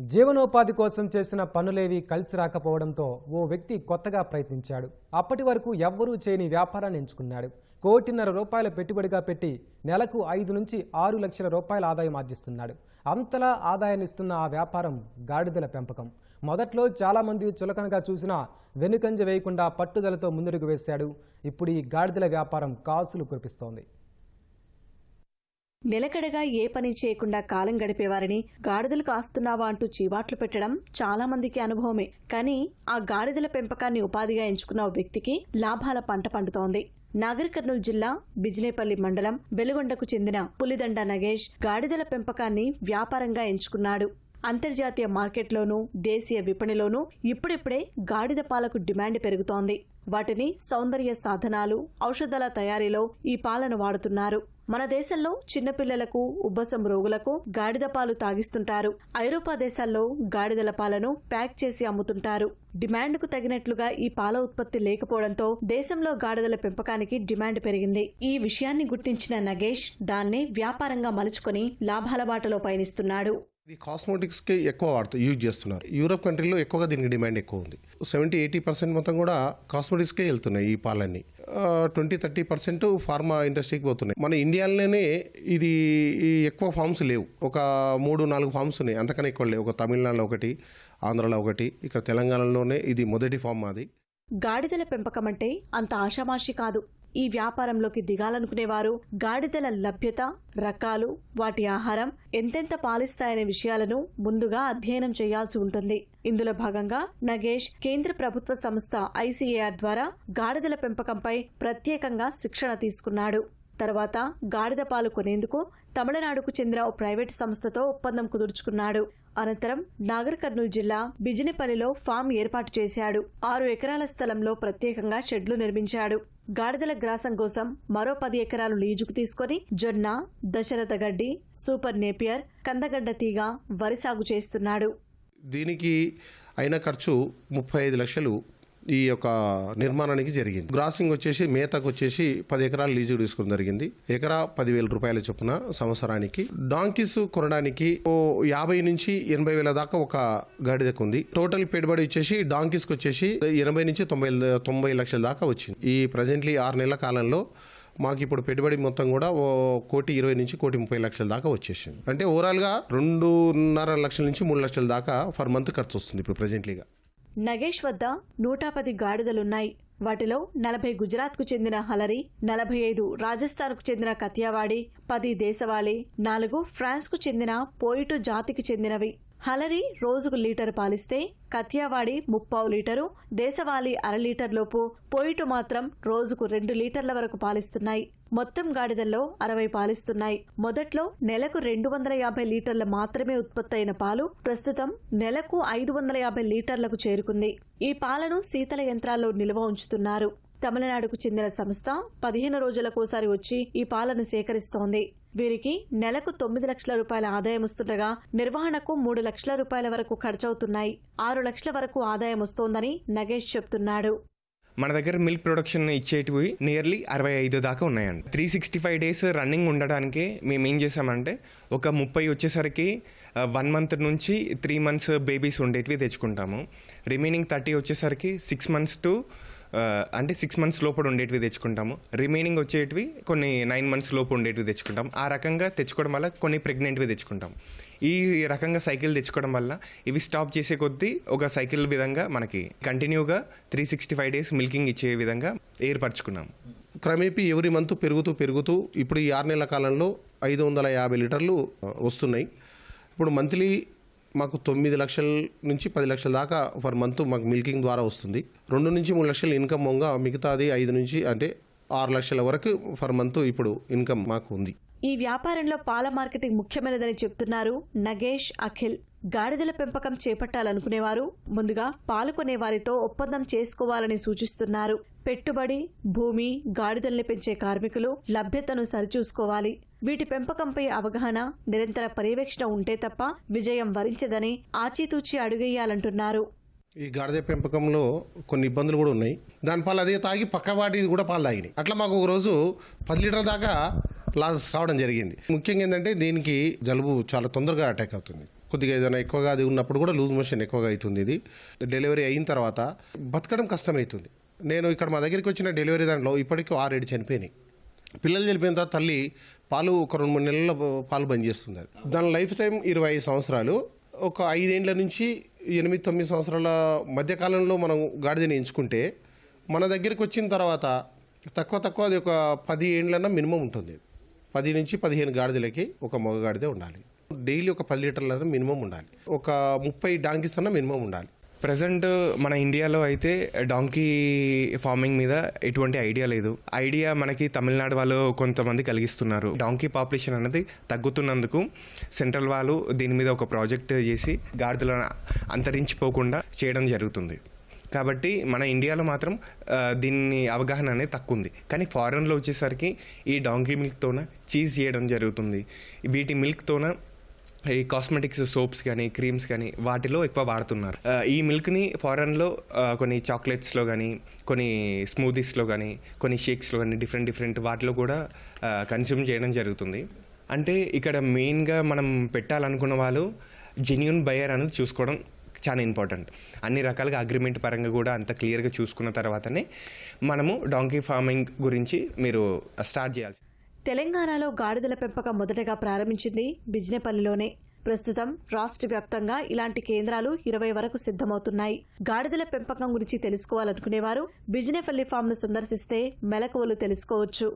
జీవనోపాధి కోసం చేసిన పనులేవి కలిసి రాకపోవడంతో ఓ వ్యక్తి కొత్తగా ప్రయత్నించాడు. అప్పటి వరకు ఎవ్వరూ చేయని వ్యాపారాన్ని ఎంచుకున్నాడు. కోటిన్నర రూపాయల పెట్టుబడిగా పెట్టి నెలకు ఐదు నుంచి ఆరు లక్షల రూపాయల ఆదాయం ఆర్జిస్తున్నాడు. అంతలా ఆదాయాన్ని ఇస్తున్న ఆ వ్యాపారం గాడిదల పెంపకం. మొదట్లో చాలామంది చులకనగా చూసినా వెనుకంజ వేయకుండా పట్టుదలతో ముందడుగు వేశాడు. ఇప్పుడు ఈ గాడిదల వ్యాపారం కాసులు కురిపిస్తోంది. నిలకడగా ఏ పని చేయకుండా కాలం గడిపేవారిని గాడిదలు కాస్తున్నావా అంటూ చీవాట్లు పెట్టడం చాలా మందికి అనుభవమే. కానీ ఆ గాడిదల పెంపకాన్ని ఉపాధిగా ఎంచుకున్న ఓ వ్యక్తికి లాభాల పంట పండుతోంది. నాగర్ కర్నూలు జిల్లా బిజినేపల్లి మండలం బెలుగొండకు చెందిన పులిదండ నగేష్ గాడిదల పెంపకాన్ని వ్యాపారంగా ఎంచుకున్నాడు. అంతర్జాతీయ మార్కెట్లోనూ దేశీయ విపణిలోనూ ఇప్పుడిప్పుడే గాడిద పాలకు డిమాండ్ పెరుగుతోంది. వాటిని సౌందర్య సాధనాలు ఔషధాల తయారీలో ఈ పాలను వాడుతున్నారు. మన దేశంలో చిన్నపిల్లలకు ఉబ్బసం రోగులకు గాడిద పాలు తాగిస్తుంటారు. ఐరోపా దేశాల్లో గాడిదల పాలను ప్యాక్ చేసి అమ్ముతుంటారు. డిమాండ్కు తగినట్లుగా ఈ పాల ఉత్పత్తి లేకపోవడంతో దేశంలో గాడిదల పెంపకానికి డిమాండ్ పెరిగింది. ఈ విషయాన్ని గుర్తించిన నగేష్ దాన్ని వ్యాపారంగా మలుచుకొని లాభాల బాటలో పయనిస్తున్నాడు. ఇది కాస్మోటిక్స్కి ఎక్కువ వాడుతూ యూజ్ చేస్తున్నారు. యూరప్ కంట్రీలో ఎక్కువగా దీనికి డిమాండ్ ఎక్కువ ఉంది. సెవెంటీ ఎయిటీ పర్సెంట్ మొత్తం కూడా కాస్మెటిక్స్కే వెళ్తున్నాయి ఈ పాలన్నీ. ట్వంటీ థర్టీ పర్సెంట్ ఫార్మా ఇండస్ట్రీకి పోతున్నాయి. మన ఇండియాలోనే ఇది ఈ ఎక్కువ ఫామ్స్ లేవు. ఒక మూడు నాలుగు ఫార్మ్స్ ఉన్నాయి. అంతకన్నా ఎక్కువ లేవు. ఒక తమిళనాడులో ఒకటి ఆంధ్రలో ఒకటి ఇక్కడ తెలంగాణలోనే ఇది మొదటి ఫామ్ మాది. గాడిదల పెంపకం అంటే అంత ఆషామాషి కాదు. ఈ వ్యాపారంలోకి దిగాలనుకునేవారు. గాడిదల లభ్యత రకాలు వాటి ఆహారం ఎంతెంత పాలిస్తాయనే విషయాలను ముందుగా అధ్యయనం చేయాల్సి ఉంటుంది. ఇందులో భాగంగా నగేష్ కేంద్ర ప్రభుత్వ సంస్థ ఐసీఏఆర్ ద్వారా గాడిదల పెంపకంపై ప్రత్యేకంగా శిక్షణ తీసుకున్నాడు. తర్వాత గాడిద పాలు కొనేందుకు తమిళనాడుకు చెందిన ఓ ప్రైవేట్ సంస్థతో ఒప్పందం కుదుర్చుకున్నాడు. అనంతరం నాగర్ కర్నూలు జిల్లా బిజినెపల్లిలో ఫామ్ ఏర్పాటు చేశాడు. ఆరు ఎకరాల స్థలంలో ప్రత్యేకంగా షెడ్లు నిర్మించాడు. గాడిదల గ్రాసం కోసం మరో పది ఎకరాలు లీజుకు తీసుకొని జొన్న దశరథ గడ్డి సూపర్ నేపియర్ కందగడ్డ తీగ వరి సాగు చేస్తున్నాడు. దీనికి అయిన ఖర్చు ముప్పై ఐదు లక్షలు. ఈ యొక్క నిర్మాణానికి జరిగింది. గ్రాసింగ్ వచ్చేసి మేతకు వచ్చేసి పది ఎకరాలు లీజు తీసుకోవడం జరిగింది. ఎకరా పదివేల రూపాయల చొప్పున సంవత్సరానికి. డాంకీస్ కొనడానికి ఓ యాభై నుంచి ఎనభై వేల దాకా ఒక గాడిదకు ఉంది. టోటల్ పెట్టుబడి వచ్చేసి డాంకీస్కి వచ్చేసి ఎనభై నుంచి తొంభై తొంభై లక్షల దాకా వచ్చింది. ఈ ప్రజెంట్లీ ఆరు నెలల కాలంలో మాకు ఇప్పుడు పెట్టుబడి మొత్తం కూడా ఓ కోటి ఇరవై నుంచి కోటి ముప్పై లక్షల దాకా వచ్చేసింది. అంటే ఓవరాల్గా రెండున్నర లక్షల నుంచి మూడు లక్షల దాకా ఫర్ మంత్ ఖర్చు వస్తుంది ఇప్పుడు ప్రజెంట్లీగా నగేష్ వద్ద నూట పది గాడిదలున్నాయి. వాటిలో నలభై గుజరాత్కు చెందిన హలరి నలభై ఐదు రాజస్థాన్కు చెందిన కతియావాడి పది దేశవాళి నాలుగు ఫ్రాన్స్కు చెందిన పోయిటు జాతికి చెందినవి. హలరి రోజుకు లీటర్ పాలిస్తే కత్యావాడి ముప్పావు లీటరు దేశవాళీ అర లీటర్ లోపు పోయిటు మాత్రం రోజుకు రెండు లీటర్ల వరకు పాలిస్తున్నాయి. మొత్తం గాడిదల్లో అరవై పాలిస్తున్నాయి. మొదట్లో నెలకు రెండు వందల యాభై లీటర్ల మాత్రమే ఉత్పత్తి అయిన పాలు ప్రస్తుతం నెలకు ఐదు వందల యాభై లీటర్లకు చేరుకుంది. ఈ పాలను శీతల యంత్రాల్లో నిల్వ ఉంచుతున్నారు. తమిళనాడుకు చెందిన సంస్థ పదిహేను రోజులకోసారి వచ్చి ఈ పాలను సేకరిస్తోంది. వీరికి నెలకు తొమ్మిది లక్షల రూపాయల ఆదాయం వస్తుండగా నిర్వహణకు మూడు లక్షల రూపాయల వరకు ఖర్చవుతున్నాయి. ఆరు లక్షల వరకు ఆదాయం వస్తోందని నగేష్ చెప్తున్నాడు. మన దగ్గర మిల్క్ ప్రొడక్షన్ ఇచ్చేటివి నియర్లీ అరవై ఐదు దాకా ఉన్నాయండి. Three sixty five days running ఉండడానికి మేము ఏం చేసామంటే ఒక ముప్పై వచ్చేసరికి వన్ మంత్ నుంచి త్రీ మంత్స్ బేబీస్ ఉండేటివి తెచ్చుకుంటాము. రిమైనింగ్ థర్టీ వచ్చేసరికి సిక్స్ మంత్స్ టు అంటే సిక్స్ మంత్స్ లోపల ఉండేటివి తెచ్చుకుంటాము. రిమైనింగ్ వచ్చేటివి కొన్ని నైన్ మంత్స్ లోపు ఉండేటివి తెచ్చుకుంటాం ఆ రకంగా తెచ్చుకోవడం వల్ల కొన్ని ప్రెగ్నెంట్వి తెచ్చుకుంటాం ఈ రకంగా సైకిల్ తెచ్చుకోవడం వల్ల ఇవి స్టాప్ చేసే కొద్దీ ఒక సైకిల్ విధంగా మనకి కంటిన్యూగా three sixty five days milking ఇచ్చే విధంగా ఏర్పరచుకున్నాం క్రమేపీ ఎవరి మంత్ పెరుగుతూ పెరుగుతూ ఇప్పుడు ఈ ఆరు నెలల కాలంలో ఐదు వందల యాభై లీటర్లు వస్తున్నాయి. ఇప్పుడు మంత్లీ మాకు తొమ్మిది లక్షల నుంచి పది లక్షల దాకా ఫర్ మంత్ మాకు మిల్కింగ్ ద్వారా వస్తుంది. రెండు నుంచి మూడు లక్షల ఇన్కమ్ మొంగా మిగతాది ఐదు నుంచి అంటే ఆరు లక్షల వరకు ఫర్ మంత్ ఇప్పుడు ఇన్కమ్ మాకు ఉంది. ఈ వ్యాపారంలో పాల మార్కెటింగ్ ముఖ్యమైనదని చెప్తున్నారు నగేష్ అఖిల్. గాడిదల పెంపకం చేపట్టాలనుకునేవారు ముందుగా పాల్గొనే వారితో ఒప్పందం చేసుకోవాలని సూచిస్తున్నారు. పెట్టుబడి భూమి గాడిదల్ని పెంచే కార్మికులు లభ్యతను సరిచూసుకోవాలి. వీటి పెంపకంపై అవగాహన నిరంతర పర్యవేక్షణ ఉంటే తప్ప విజయం వరించదని ఆచితూచి అడుగేయాలంటున్నారు. ఈ గాడిద పెంపకంలో కొన్ని ఇబ్బందులు కూడా ఉన్నాయి. దాని పాలు అదే తాగి పక్క వాటి కూడా పాలు తాగినాయి. అట్లా మాకు ఒక రోజు పది లీటర్ల దాకా లాస్ అవడం జరిగింది. ముఖ్యంగా ఏంటంటే దీనికి జలుబు చాలా తొందరగా అటాక్ అవుతుంది. కొద్దిగా ఏదైనా ఎక్కువగా అది ఉన్నప్పుడు కూడా లూజ్ మోషన్ ఎక్కువగా అవుతుంది ఇది. డెలివరీ అయిన తర్వాత బతకడం కష్టమవుతుంది నేను ఇక్కడ మా దగ్గరికి వచ్చిన డెలివరీ దాంట్లో ఇప్పటికీ ఆరేడు చనిపోయినాయి. పిల్లలు చనిపోయిన తర్వాత తల్లి పాలు ఒక రెండు మూడు నెలల పాలు బంద్ చేస్తుంది అది. దాని లైఫ్ టైం ఇరవై ఐదు సంవత్సరాలు. ఒక ఐదేండ్ల నుంచి ఎనిమిది తొమ్మిది సంవత్సరాల మధ్యకాలంలో మనం గాడిదని ఎంచుకుంటే మన దగ్గరికి వచ్చిన తర్వాత తక్కువ తక్కువ అది ఒక పది ఏండ్లన్నా మినిమం ఉంటుంది. పది నుంచి పదిహేను గాడిదలకి ఒక మగ గాడిదే ఉండాలి. డైలీ ఒక పది లీటర్ల మినిమం ఉండాలి. ఒక ముప్పై డాంకీస్ అన్న మినిమం ఉండాలి. ప్రజెంట్ మన ఇండియాలో అయితే డాంకీ ఫార్మింగ్ మీద ఎటువంటి ఐడియా లేదు. ఐడియా మనకి తమిళనాడు వాళ్ళు కొంతమంది కలిగిస్తున్నారు. డాంకీ పాపులేషన్ అనేది తగ్గుతున్నందుకు సెంట్రల్ వాళ్ళు దీని మీద ఒక ప్రాజెక్ట్ చేసి గాడిదలను అంతరించిపోకుండా చేయడం జరుగుతుంది. కాబట్టి మన ఇండియాలో మాత్రం దీన్ని అవగాహన అనేది తక్కువ ఉంది. కానీ ఫారెన్లో వచ్చేసరికి ఈ డాంకీ మిల్క్తోన చీజ్ చేయడం జరుగుతుంది. వీటి మిల్క్తోన ఈ కాస్మెటిక్స్ సోప్స్ కానీ క్రీమ్స్ కానీ వాటిలో ఎక్కువ వాడుతున్నారు. ఈ మిల్క్ని ఫారెన్లో కొన్ని చాక్లెట్స్లో కానీ కొన్ని స్మూదీస్లో కానీ కొన్ని షేక్స్లో కానీ డిఫరెంట్ డిఫరెంట్ వాటిలో కూడా కన్స్యూమ్ చేయడం జరుగుతుంది. అంటే ఇక్కడ మెయిన్గా మనం పెట్టాలనుకున్న వాళ్ళు జెన్యున్ బయర్ అనేది చూసుకోవడం చాలా ఇంపార్టెంట్ అన్ని రకాలుగా అగ్రిమెంట్ పరంగా కూడా అంత క్లియర్గా చూసుకున్న తర్వాతనే మనము డాంకీ ఫార్మింగ్ గురించి మీరు స్టార్ట్ చేయాల్సి తెలంగాణలో గాడిదల పెంపకం మొదటగా ప్రారంభించింది బిజినేపల్లిలోనే. ప్రస్తుతం రాష్ట్ర వ్యాప్తంగా ఇలాంటి కేంద్రాలు ఇరవై వరకు సిద్ధమవుతున్నాయి. గాడిదల పెంపకం గురించి తెలుసుకోవాలనుకునేవారు బిజినేపల్లి ఫామ్ను సందర్శిస్తే మెలకువలు తెలుసుకోవచ్చు.